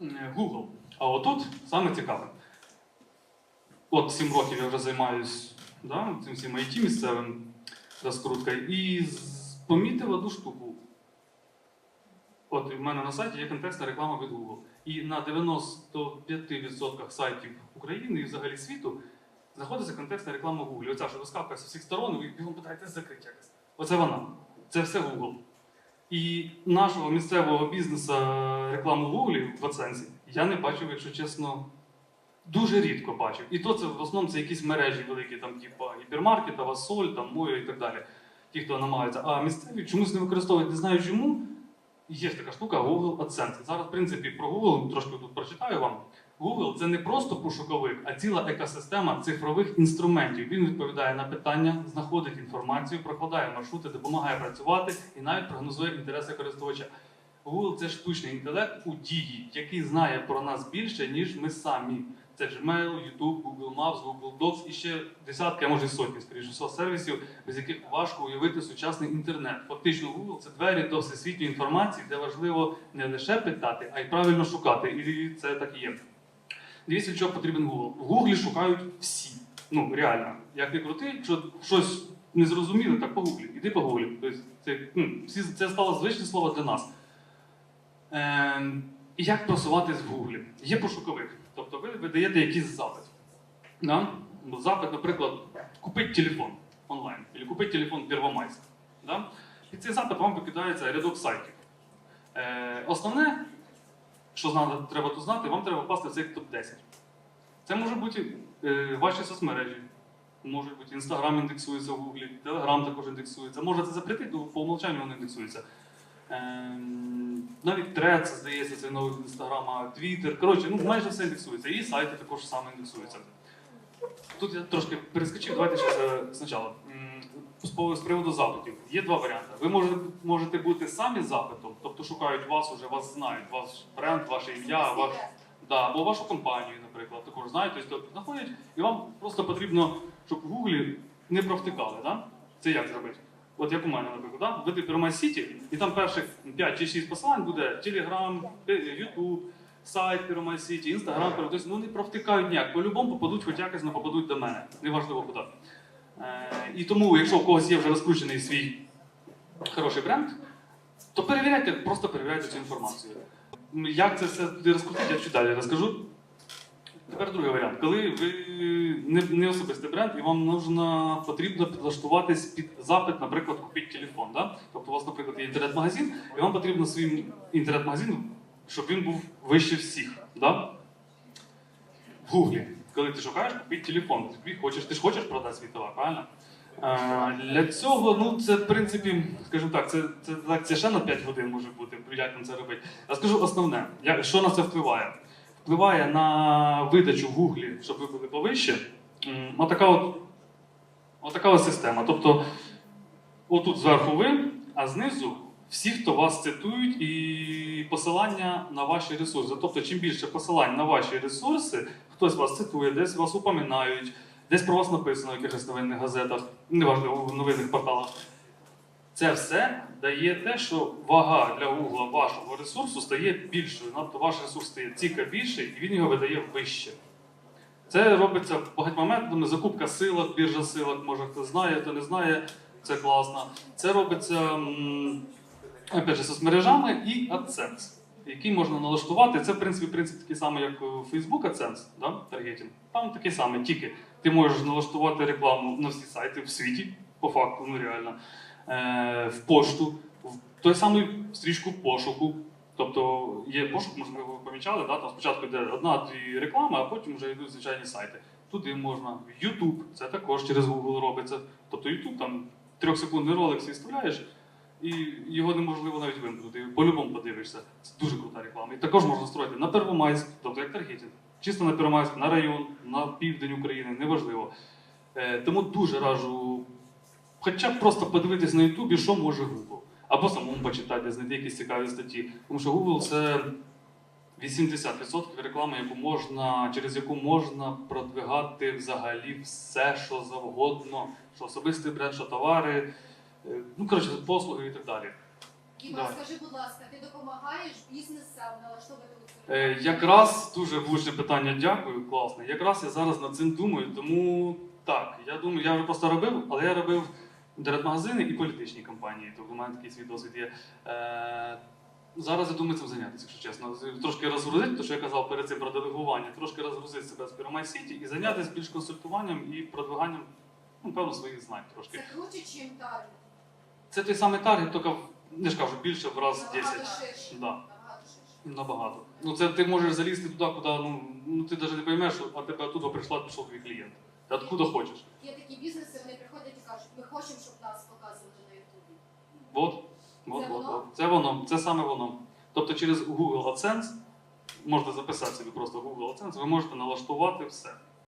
Google. А отут саме цікаве. От 7 років я вже займаюсь да, цим всім IT місцевим розкруткою і помітив одну штуку. От в мене на сайті є контекстна реклама від Google. І на 95% сайтів України і взагалі світу знаходиться контекстна реклама Google. Оця, що вискакує з всіх сторон, і бігом питаєте закрити якось. Оце вона. Це все Google. І нашого місцевого бізнесу рекламу в Google в Аценсі я не бачив, якщо чесно, дуже рідко бачив. І то це в основному це якісь мережі великі, там, типу гіпермаркета, Васоль, там Моя і так далі. Ті, хто намагаються. А місцеві чомусь не використовують, не знаю чому. Є така штука Google AdSense. Зараз, в принципі, про Google трошки тут прочитаю вам. Google це не просто пошуковик, а ціла екосистема цифрових інструментів. Він відповідає на питання, знаходить інформацію, прокладає маршрути, допомагає працювати і навіть прогнозує інтереси користувача. Google це штучний інтелект у дії, який знає про нас більше, ніж ми самі. Це Gmail, YouTube, Google Maps, Google Docs і ще десятки, а може сотні, скоріше всього, сервісів, без яких важко уявити сучасний інтернет. Фактично, Google це двері до всесвітньої інформації, де важливо не лише питати, а й правильно шукати. І це так і є. Дивіться, що потрібен Google. В Google шукають всі. Ну, реально. Як не крути, якщо щось не зрозуміло, так погуглі. Іди погуглі. Тобто це, ну, всі, це стало звичне слово для нас. І як просуватись в Google? Є пошуковик. Тобто ви видаєте якийсь запит. Да? Запит, наприклад, купити телефон онлайн, або купити телефон Первомайськ. Да? І цей запит вам викидається рядок сайтів. Е, основне, що треба тут знати, вам треба попасти в цей топ-10. Це може бути е, ваші соцмережі. Може бути Інстаграм індексується в Гуглі, Телеграм також індексується. Може це запретити, бо по умолчанню воно індексується. Ем, навіть Threads, здається, це новий Інстаграма, Twitter. Коротше, ну майже все індексується. І сайти також саме індексуються. Тут я трошки перескочив, давайте ще е, спочатку. З приводу запитів. Є два варіанти. Ви можете, можете бути самі запитом, тобто шукають вас уже, вас знають, ваш бренд, ваше ім'я, ваш, да, або вашу компанію, наприклад, також знають, тобто знаходять, і вам просто потрібно, щоб в Гуглі не провтикали. Да? Це як зробити? От як у мене, наприклад, да? введи Pyramid City, і там перших 5 чи 6 посилань буде Telegram, е, YouTube, сайт Pyramid City, Instagram, тобто ну не провтикають ніяк. По-любому попадуть, хоч якось не попадуть до мене. Неважливо куди. Е, і тому, якщо у когось є вже розкручений свій хороший бренд, то перевіряйте, просто перевіряйте цю інформацію. Як це все розкрутити, я чуть далі розкажу. Тепер другий варіант. Коли ви не, не особистий бренд, і вам нужно, потрібно підлаштуватись під запит, наприклад, купити телефон. Да? Тобто у вас, наприклад, є інтернет-магазин, і вам потрібно свій інтернет-магазин, щоб він був вище всіх. Да? В Гуглі, коли ти шукаєш купити телефон, ти хочеш, ти ж хочеш продати свій товар, правильно? Е, Для цього, ну це в принципі, скажімо так, це, це, так, це ще на 5 годин може бути, як нам це робити. Я скажу основне, як, що на це впливає. Впливає на видачу в Гуглі, щоб ви були повище. Отака от, отака от система. Тобто, отут зверху ви, а знизу всі, хто вас цитують, і посилання на ваші ресурси. Тобто, чим більше посилань на ваші ресурси, хтось вас цитує, десь вас упоминають, десь про вас написано в якихось новинних газетах, неважливо, в новинних порталах. Це все дає те, що вага для Гугла вашого ресурсу стає більшою. Надто ваш ресурс стає ціка більший, і він його видає вище. Це робиться багатьма методами. Закупка силок, біржа силок, може хто знає, хто не знає, це класно. Це робиться м, опять же, соцмережами і AdSense, який можна налаштувати. Це, в принципі, принцип такий самий, як у Facebook AdSense, да? таргетинг. Там такий самий, тільки ти можеш налаштувати рекламу на всі сайти в світі, по факту, ну реально, е, в пошту, в той самий стрічку пошуку. Тобто є пошук, можливо, ви помічали, да? там спочатку йде одна-дві реклами, а потім вже йдуть звичайні сайти. Туди можна. В YouTube, це також через Google робиться. Тобто YouTube там трьохсекундний ролик свій вставляєш, і його неможливо навіть вимкнути. По-любому подивишся. Це дуже крута реклама. І також можна строїти на Первомайськ, тобто як таргетинг. Чисто на Первомайськ, на район, на південь України, неважливо. Е, тому дуже раджу хоча б просто подивитись на Ютубі, що може Google. Або самому почитати, знайти якісь цікаві статті. Тому що Google це 80% реклами, яку можна, через яку можна продвигати взагалі все, що завгодно, що особистий бренд, що товари, ну коротше, послуги і так далі. Діма, Давай. скажи, будь ласка, ти допомагаєш бізнесам налаштовувати Е, якраз дуже влучне питання, дякую, класне. Якраз я зараз над цим думаю, тому так, я думаю, я вже просто робив, але я робив інтернет-магазини і політичні кампанії, тобто в мене такий свій досвід є. Е, зараз я думаю цим зайнятися, якщо чесно. З- Трошки розгрузити, те, що я казав перед цим про делегування, трошки розгрузити себе з Pyramid City і зайнятися більш консультуванням і продвиганням, ну, певно, своїх знань трошки. Це круче, чим таргет. Це той самий таргет, тільки, не ж кажу, більше в раз Набагато 10. ширше. Да. Набагато. Ну це ти можеш залізти туди, куди ну, ну ти навіть не поймеш, а тебе оттуда прийшла, пішов твій клієнт. Ти откуда хочеш. Є такі бізнеси, вони приходять і кажуть, ми хочемо, щоб нас показували на Ютубі. От, от, Це от, воно? от. Це воно, це саме воно. Тобто через Google AdSense можете записати собі просто Google AdSense, ви можете налаштувати все.